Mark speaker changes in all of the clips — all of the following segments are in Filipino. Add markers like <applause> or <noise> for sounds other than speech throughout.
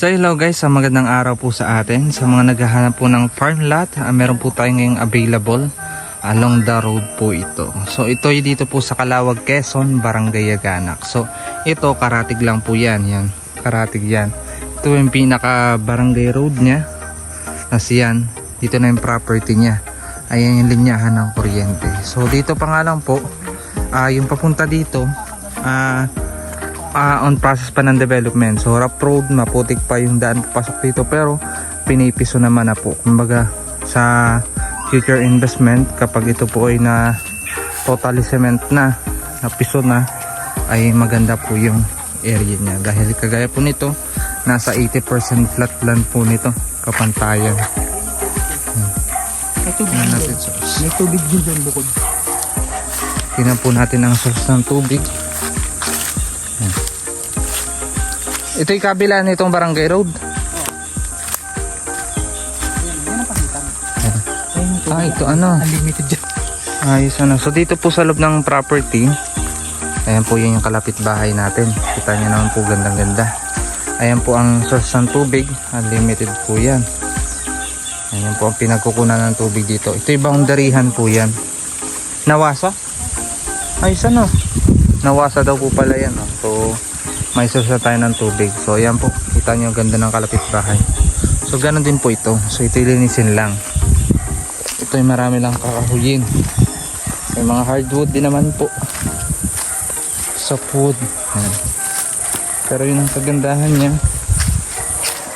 Speaker 1: So hello guys, sa magandang araw po sa atin. Sa mga naghahanap po ng farm lot, ah, meron po tayo ngayong available along the road po ito. So ito ay dito po sa Kalawag, Quezon, Barangay Yaganak. So ito karatig lang po yan, yan. Karatig yan. Ito yung pinaka barangay road niya. Kasi yan, dito na yung property niya. Ayan yung linyahan ng kuryente. So dito pa nga lang po, ah yung papunta dito, ah ah, on process pa ng development. So rough road, maputik pa yung daan papasok dito pero pinipiso naman na po. Kumbaga sa future investment kapag ito po ay na totally cement na, na piso na ay maganda po yung area niya. Dahil kagaya po nito, nasa 80% flat land po nito, kapantayan.
Speaker 2: May tubig din doon. May tubig din doon bukod.
Speaker 1: Tingnan po natin ang source ng tubig. Ito yung kabila nitong barangay road. Ah, ito ano.
Speaker 2: Unlimited dyan.
Speaker 1: Ayos ano. So dito po sa loob ng property, ayan po yun yung kalapit bahay natin. Kita nyo naman po gandang ganda. Ayan po ang source ng tubig. Unlimited po yan. Ayan po ang pinagkukunan ng tubig dito. Ito yung boundaryhan po yan. Nawasa? Ayos ano. Nawasa daw po pala yan. Oh. So may source na tayo ng tubig. So ayan po. Kita nyo ganda ng kalapit bahay. So ganun din po ito. So ito linisin lang. Ito ay marami lang kakahuyin. May mga hardwood din naman po. Softwood. Ayan. Pero yun ang kagandahan niya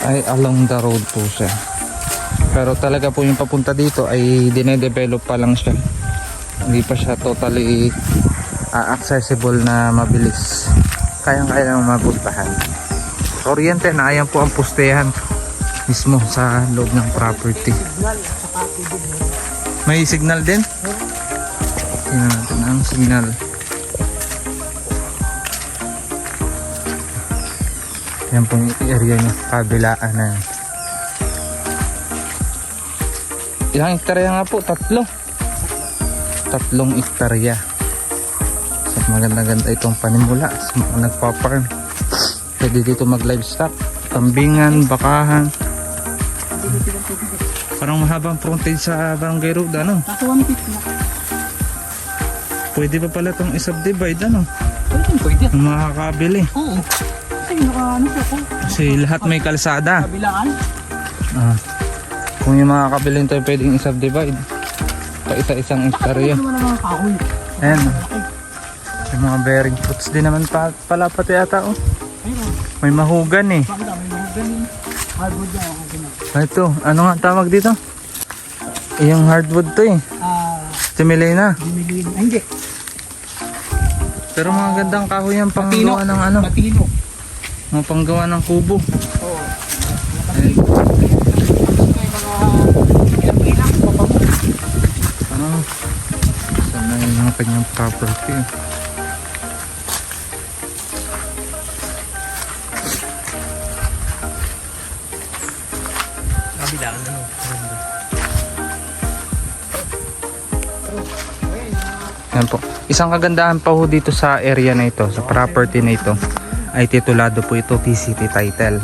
Speaker 1: ay along the road po siya. Pero talaga po yung papunta dito ay dinedevelop pa lang siya. Hindi pa siya totally ah, accessible na mabilis. Kayang-kaya lang mapuntahan. Oriente na ayan po ang pustehan mismo sa loob ng property. May signal din? Tingnan natin ang signal. Yan po yung area niya, kabilaan na yan. Ilang hektarya nga po? Tatlo. Tatlong hektarya. Maganda-ganda itong panimula sa mga nagpa-farm. Pwede dito mag-livestock. Kambingan, bakahan. Parang mahabang frontage sa barangay road, ano?
Speaker 2: Nasa 150 na.
Speaker 1: Pwede pa pala itong isubdivide, ano?
Speaker 2: Pwede pwede.
Speaker 1: Makakabili.
Speaker 2: Oo. Kasi ano ko.
Speaker 1: Kasi lahat may kalsada.
Speaker 2: Kabilaan.
Speaker 1: Ah. Kung yung makakabili nito pwedeng isubdivide. Pa isa-isang
Speaker 2: kahoy.
Speaker 1: Ayan. Yung mga bearing fruits din naman pa, pala pati ata, oh. May mahugan eh.
Speaker 2: May. Hardwood. Ang ganun.
Speaker 1: Ah, Ito, ano nga tawag dito? Yung hardwood to eh.
Speaker 2: Ah,
Speaker 1: Timilena.
Speaker 2: Ay, hindi.
Speaker 1: Pero mga gandang kahoy yan pang
Speaker 2: Patino.
Speaker 1: gawa ng ano.
Speaker 2: Patino.
Speaker 1: Mga panggawa ng kubo.
Speaker 2: Oo. Patino. May mga papago.
Speaker 1: Ano? Saan na yung mga kanyang property.
Speaker 2: Kabilaan
Speaker 1: Yan po. Isang kagandahan pa ho dito sa area na ito, sa property na ito, ay titulado po ito PCT title.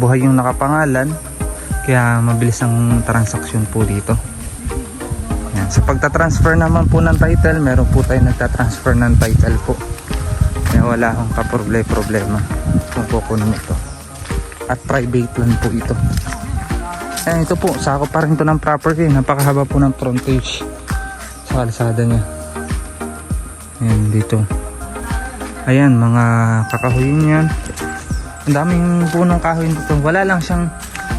Speaker 1: Buhay yung nakapangalan, kaya mabilis ang transaksyon po dito. Yan. Sa pagta-transfer naman po ng title, meron po tayo nagta-transfer ng title po. Kaya wala akong kaproblema kung kukunin ito. At private lang po ito. Ayan, ito po, sakop pa rin ito ng property. Napakahaba po ng frontage sa kalsada niya. Ayan, dito. Ayan, mga kakahuyin yan. Ang daming punong kahoy dito. Wala lang siyang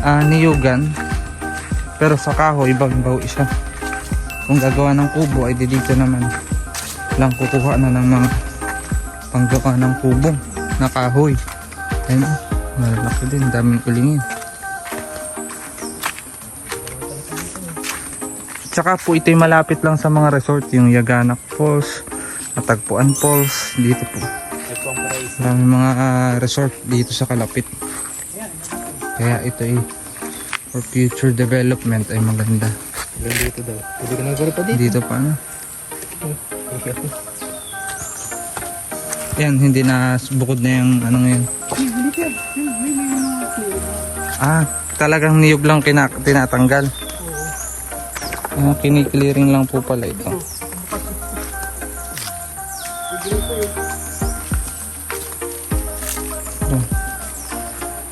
Speaker 1: ah, niyugan. Pero sa kahoy, ibang bawi siya. Kung gagawa ng kubo, ay di dito naman lang kukuha na ng mga panggawa ng kubo na kahoy. Ayan, malaki din. Daming ulingin. Tsaka po ito'y malapit lang sa mga resort, yung Yaganak Falls, Natagpuan Falls, dito po. Maraming mga ah, resort dito sa Kalapit. Kaya ito ay for future development ay maganda.
Speaker 2: Dito daw. Pwede ka nang pa dito.
Speaker 1: Dito pa ano. Yan, hindi na bukod na yung ano ngayon. Ah, talagang niyog lang kina, tinatanggal. Ah, kiniklearing lang po pala ito.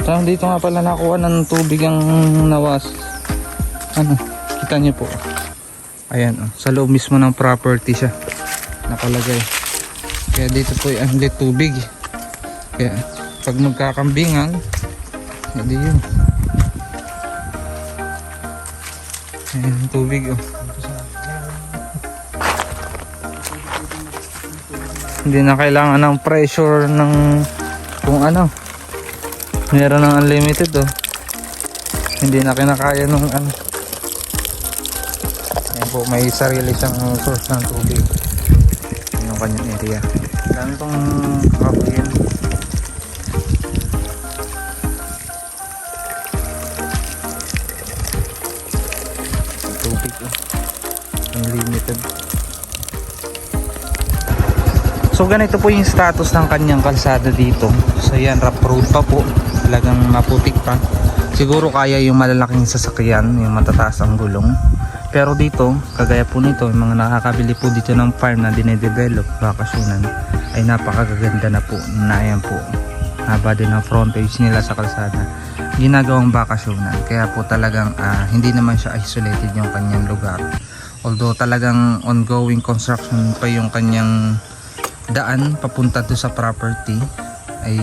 Speaker 1: Tama dito nga pala nakuha ng tubig ang nawas. Ano, kita niyo po. Ayan, oh, sa loob mismo ng property siya nakalagay. Kaya dito po lit tubig. Kaya pag magkakambingan, hindi yun. Ayan, <laughs> tubig oh. Hindi na kailangan ng pressure ng kung ano. Meron ng unlimited oh. Hindi na kinakaya nung ano. Ayan po, may sarili siyang source ng tubig. Ayan yung kanyang area. Dami pang Tubig oh. Unlimited. So ganito po yung status ng kanyang kalsada dito. So yan, rough road pa po. Talagang maputik pa. Siguro kaya yung malalaking sasakyan, yung matataas ang gulong. Pero dito, kagaya po nito, yung mga nakakabili po dito ng farm na dinedevelop, bakasyonan, ay napakaganda na po. Na ayan po, haba din ang frontage nila sa kalsada. Ginagawang bakasyonan. Kaya po talagang ah, hindi naman siya isolated yung kanyang lugar. Although talagang ongoing construction pa yung kanyang daan papunta to sa property ay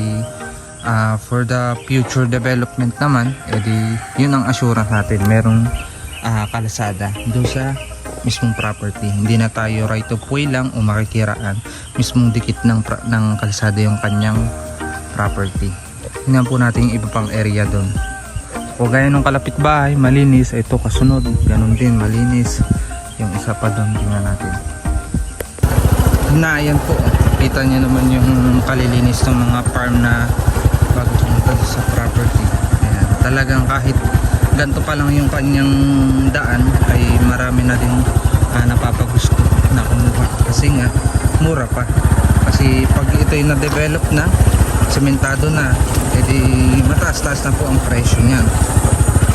Speaker 1: ah, for the future development naman edi yun ang assurance natin merong ah, kalsada doon sa mismong property hindi na tayo right of way lang o makikiraan mismong dikit ng, ng kalsada yung kanyang property tingnan po natin yung iba pang area doon. O gaya nung kalapit bahay malinis. Ito kasunod. Ganun din malinis. Yung isa pa doon tingnan natin. Na ayan po. Kita niyo naman yung kalilinis ng mga farm na bago pumunta sa property. Ayan, talagang kahit ganito pa lang yung kanyang daan ay marami na din ah, napapagusto na kumuha. Kasi nga mura pa. Kasi pag ito yung na-develop na sementado na edi mataas-taas na po ang presyo niyan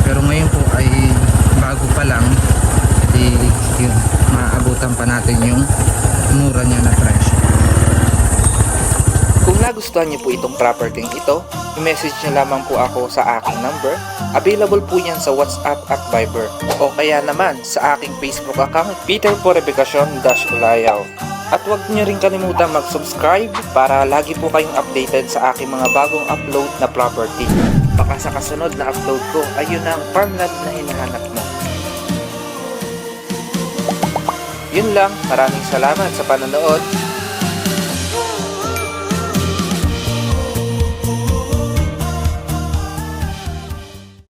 Speaker 1: pero ngayon po ay bago pa lang di yun maabutan pa natin yung mura niya na presyo
Speaker 3: Kung nagustuhan niyo po itong property ito, i-message niyo lamang po ako sa aking number. Available po yan sa WhatsApp at Viber. O kaya naman sa aking Facebook account, Peter Ulayaw. At huwag niyo rin kalimutan mag-subscribe para lagi po kayong updated sa aking mga bagong upload na property. Baka sa kasunod na upload ko, ayun ang farmland na hinahanap mo. Yun lang, maraming salamat sa panonood.